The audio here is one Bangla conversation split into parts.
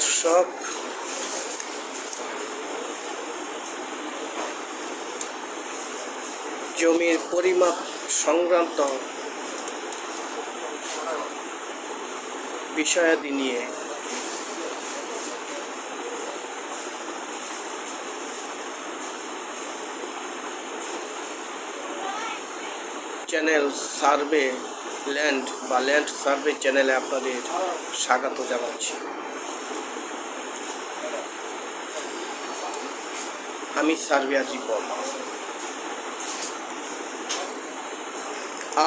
দর্শক জমির পরিমাপ সংক্রান্ত বিষয়াদি নিয়ে চ্যানেল সার্ভে ল্যান্ড বা ল্যান্ড সার্ভে চ্যানেলে আপনাদের স্বাগত জানাচ্ছি। আমি সার্বিয়া জীবন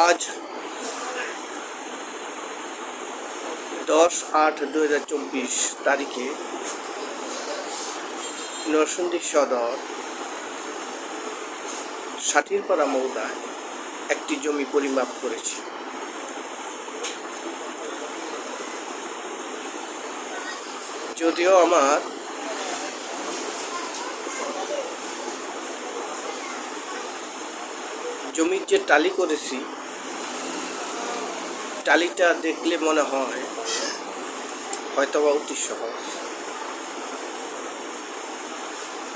আজ দশ আট দু হাজার চব্বিশ তারিখে নরসিংদী সদর ষাটিরপাড়া মৌদায় একটি জমি পরিমাপ করেছি। যদিও আমার জমির যে টালি করেছি, টালিটা দেখলে মনে হয় হয়তো বা অতি সহজ।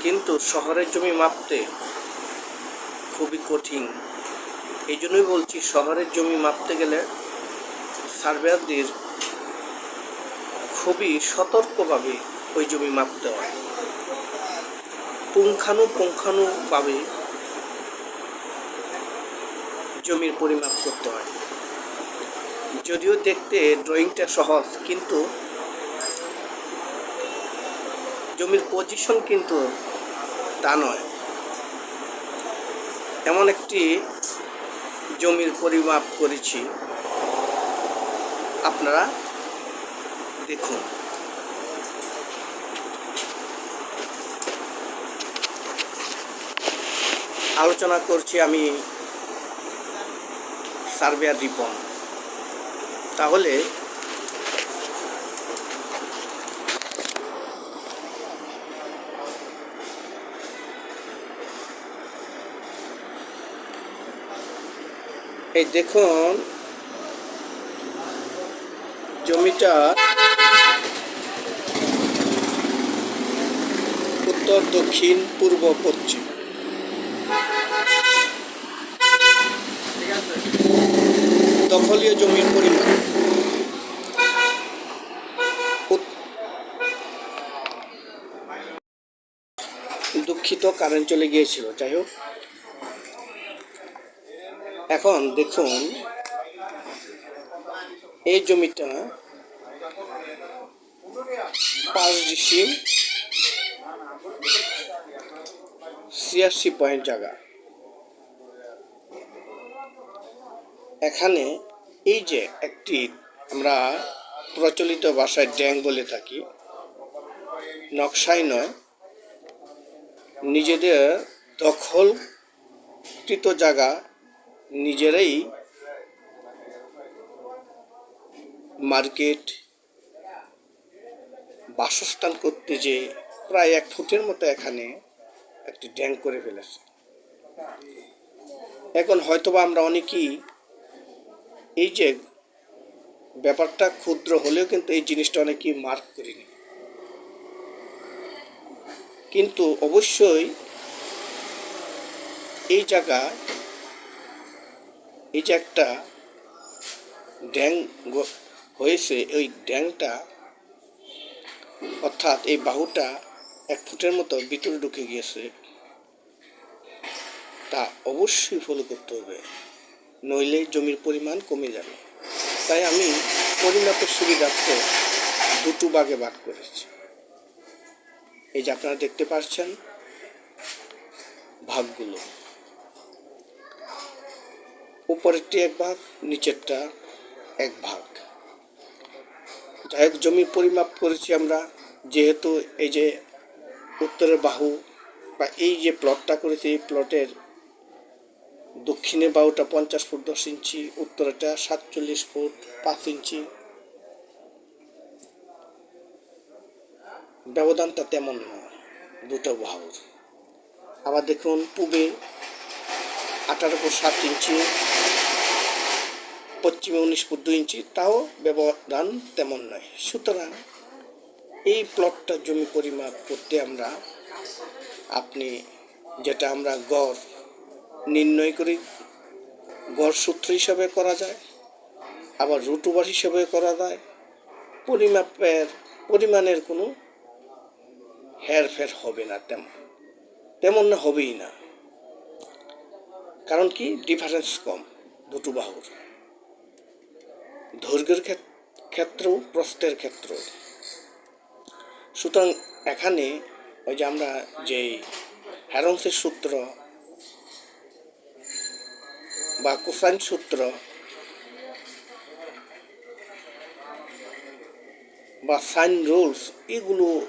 কিন্তু শহরের জমি মাপতে খুবই কঠিন। এই জন্যই বলছি, শহরের জমি মাপতে গেলে সার্ভেয়ারদের খুবই সতর্কভাবে ওই জমি মাপতে হয়। পুঙ্খানু পুঙ্খানুভাবে জমির পরিমাপ করতে হয়। যদিও দেখতে ড্রয়িংটা সহজ, কিন্তু জমির পজিশন কিন্তু তা নয়। এমন একটি জমির পরিমাপ করেছি। আপনারা দেখুন। আলোচনা করছি আমি সার্বিয়ার রিপন। তাহলে এই দেখুন জমিটা উত্তর দক্ষিণ পূর্ব পশ্চিম। দখলীয় জমির পরিমাণ। দুঃখিত কারেন্ট চলে গিয়েছিল, যাই হোক। এখন দেখুন, এই জমিটা পাঁচ ডিসিম ছিয়াশি পয়েন্ট জায়গা। এখানে এই যে একটি আমরা প্রচলিত ভাষায় ড্যাং বলে থাকি, নকশাই নয়, নিজেদের দখলকৃত জায়গা নিজেরাই মার্কেট, বাসস্থান করতে যে প্রায় এক ফুটের মতো এখানে একটি ড্যাং করে ফেলেছে। এখন হয়তোবা আমরা অনেকেই এই যে ব্যাপারটা ক্ষুদ্র হলেও কিন্তু এই জিনিসটা অনেকেই মার্ক করিনি। কিন্তু অবশ্যই এই জায়গা, এই যে একটা ড্যাং হয়েছে, ওই ড্যাংটা অর্থাৎ এই বাহুটা এক ফুটের মতো ভিতরে ঢুকে গিয়েছে। তা অবশ্যই ফলো করতে হবে। নইলে জমির পরিমাণ কমে যাবে। তাই আমি পরিমাপের সুবিধার্থে দুটো ভাগে ভাগ করেছি। এই যে আপনারা দেখতে পাচ্ছেন ভাগগুলো। উপরেরটি এক ভাগ, নিচেরটা এক ভাগ। যাই হোক, জমির পরিমাপ করেছি আমরা। যেহেতু এই যে উত্তরের বাহু বা এই যে প্লটটা করেছি, এই প্লটের দক্ষিণে বাহুটা পঞ্চাশ ফুট দশ ইঞ্চি উত্তরেটা সাতচল্লিশ ফুট পাঁচ ইঞ্চি। ব্যবধানটা তেমন না, দুটো বাহুর। আবার দেখুন, পূবে আঠারো ফুট সাত ইঞ্চি, পশ্চিমে উনিশ ফুট দুই ইঞ্চি, তাও ব্যবধান তেমন নয়। সুতরাং এই প্লটটা জমি পরিমাপ করতে আমরা আপনি, যেটা আমরা গড় নির্ণয় করি, গড় সূত্র হিসাবে করা যায়, আবার রুটুবার হিসাবে করা যায়, পরিমাপের, পরিমাণের কোনো হেরফের হবে না তেমন তেমন না হবেই না। কারণ কি? ডিফারেন্স কম দুটো বাহুর দৈর্ঘ্যের ক্ষেত- ক্ষেত্রেও প্রস্থের ক্ষেত্রেও সুতরাং এখানে ওই যে আমরা যেই হ্যারন্সের সূত্র বা কোসাইন সূত্র। বা সাইন রুলস এগুলো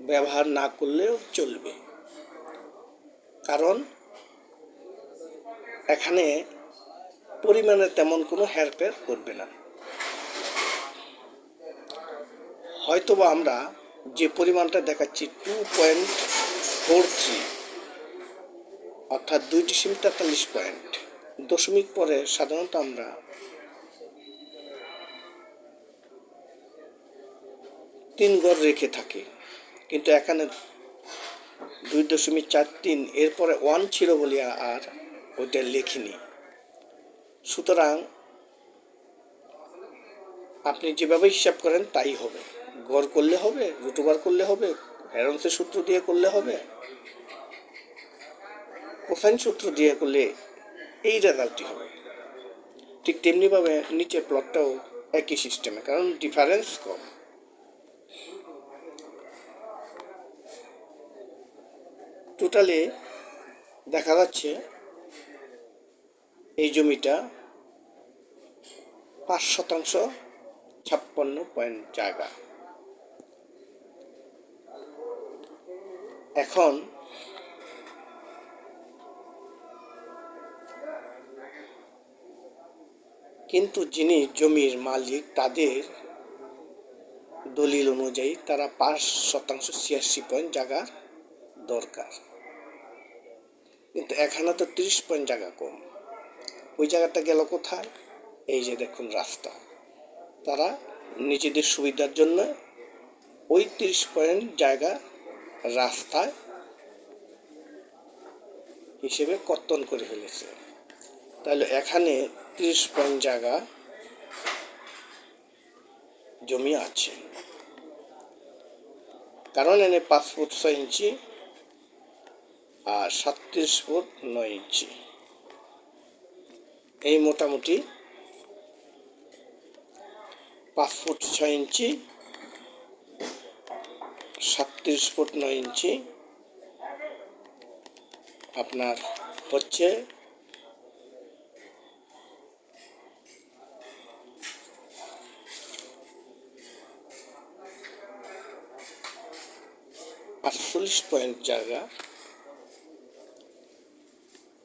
ব্যবহার না করলেও চলবে। কারণ, এখানে পরিমাণে তেমন কোনো হেরফের করবে না। হয়তোবা আমরা যে পরিমাণটা দেখাচ্ছি টু পয়েন্ট ফোর থ্রি অর্থাৎ দুই ডিসিম তেতাল্লিশ পয়েন্ট দশমিক পরে সাধারণত আমরা তিন গড় রেখে থাকি। কিন্তু এখানে দুই দশমিক চার তিন, এরপরে ওয়ান ছিল বলিয়া আর ওইটা লেখিনি। সুতরাং আপনি যেভাবে হিসাব করেন তাই হবে। গড় করলে হবে রুটুবার করলে হবে হ্যারন্সের সূত্র দিয়ে করলে হবে। কোসাইন সূত্র দিয়ে করলে এই রেজাল্টটি হবে। ঠিক তেমনিভাবে নিচের প্লটটাও একই সিস্টেমে কারণ ডিফারেন্স কম। টোটালে দেখা যাচ্ছে এই জমিটা পাঁচ শতাংশ ছাপ্পান্ন পয়েন্ট জায়গা। এখন কিন্তু যিনি জমির মালিক, তাদের দলিল অনুযায়ী তারা পাঁচ শতাংশ ছিয়াশি পয়েন্ট জায়গা দরকার। কিন্তু এখানে তো তিরিশ পয়েন্ট জায়গা কম। ওই জায়গাটা গেল কোথায়? এই যে দেখুন রাস্তা। তারা নিজেদের সুবিধার জন্য ওই তিরিশ পয়েন্ট জায়গা রাস্তায় হিসেবে কর্তন করে ফেলেছে। তাহলে এখানে তিরিশ পয়েন্ট জায়গা জমি আছে। কারণ এনে পাঁচ ফুট ছয় ইঞ্চি আর সাতত্রিশ ফুট নয় ইঞ্চি। এই মোটামুটি পাঁচ ফুট ছয় ইঞ্চি, সাতত্রিশ ফুট নয় ইঞ্চি। আপনার হচ্ছে আটচল্লিশ পয়েন্ট জায়গা।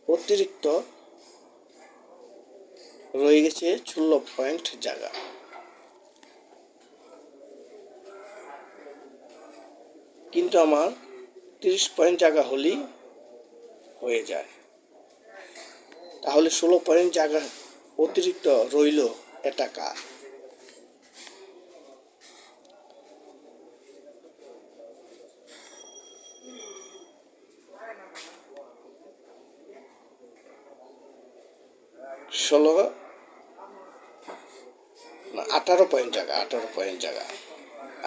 অতিরিক্ত রয়ে গেছে ষোলো পয়েন্ট জায়গা। কিন্তু আমার তিরিশ পয়েন্ট জায়গা হলেই হয়ে যায়। তাহলে ষোলো পয়েন্ট জায়গা অতিরিক্ত রইল এটা কার? ষোলো? না, আঠারো পয়েন্ট জায়গা, আঠারো পয়েন্ট জায়গা।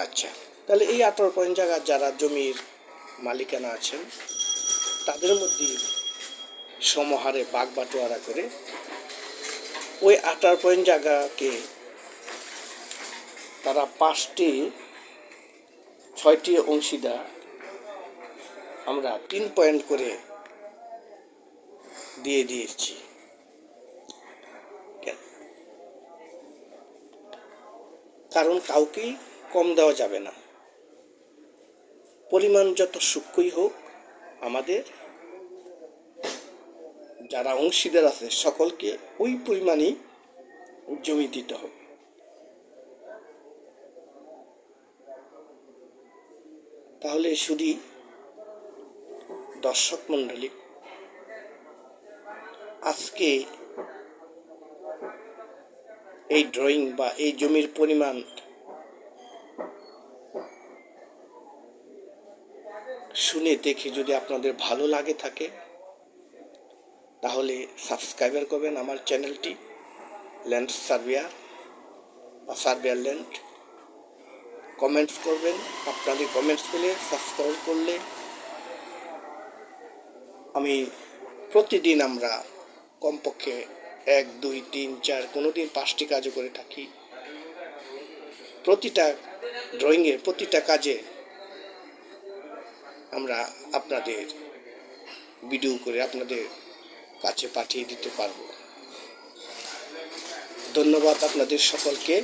আচ্ছা তাহলে এই আঠারো পয়েন্ট জায়গা যারা জমির মালিকানা আছেন, তাদের মধ্যে সমহারে বাঘ বাটোয়ারা করে ওই আঠারো পয়েন্ট জায়গাকে তারা পাঁচটি, ছয়টি অংশীদার আমরা তিন পয়েন্ট করে দিয়ে দিয়েছি। কারণ কাউকেই কম দেওয়া যাবে না। পরিমাণ যত সূক্ষ্মই হোক, আমাদের যারা অংশীদার আছে, সকলকে ওই পরিমাণেই জমি দিতে হবে। তাহলে শুধু দর্শক মণ্ডলী, আজকে এই ড্রয়িং বা এই জমির পরিমাণ শুনে দেখে যদি আপনাদের ভালো লাগে থাকে, তাহলে সাবস্ক্রাইবার করবেন আমার চ্যানেলটি ল্যান্ড সার্ভিয়ার বা সার্ভিয়ার ল্যান্ড কমেন্টস করবেন, আপনাদের কমেন্টস পেলে সাবস্ক্রাইব করলে আমি প্রতিদিন আমরা কমপক্ষে এক, দুই, তিন, চার কোনো দিন পাঁচটি কাজও করে থাকি। প্রতিটা ড্রয়িংয়ে প্রতিটা কাজে আমরা আপনাদের ভিডিও করে আপনাদের কাছে পাঠিয়ে দিতে পারব। ধন্যবাদ আপনাদের সকলকে।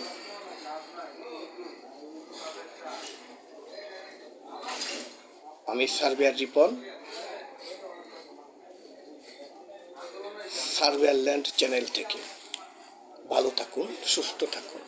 আমি surveyor Ripon. Surveyor land channel থেকে। ভালো থাকুন সুস্থ থাকুন।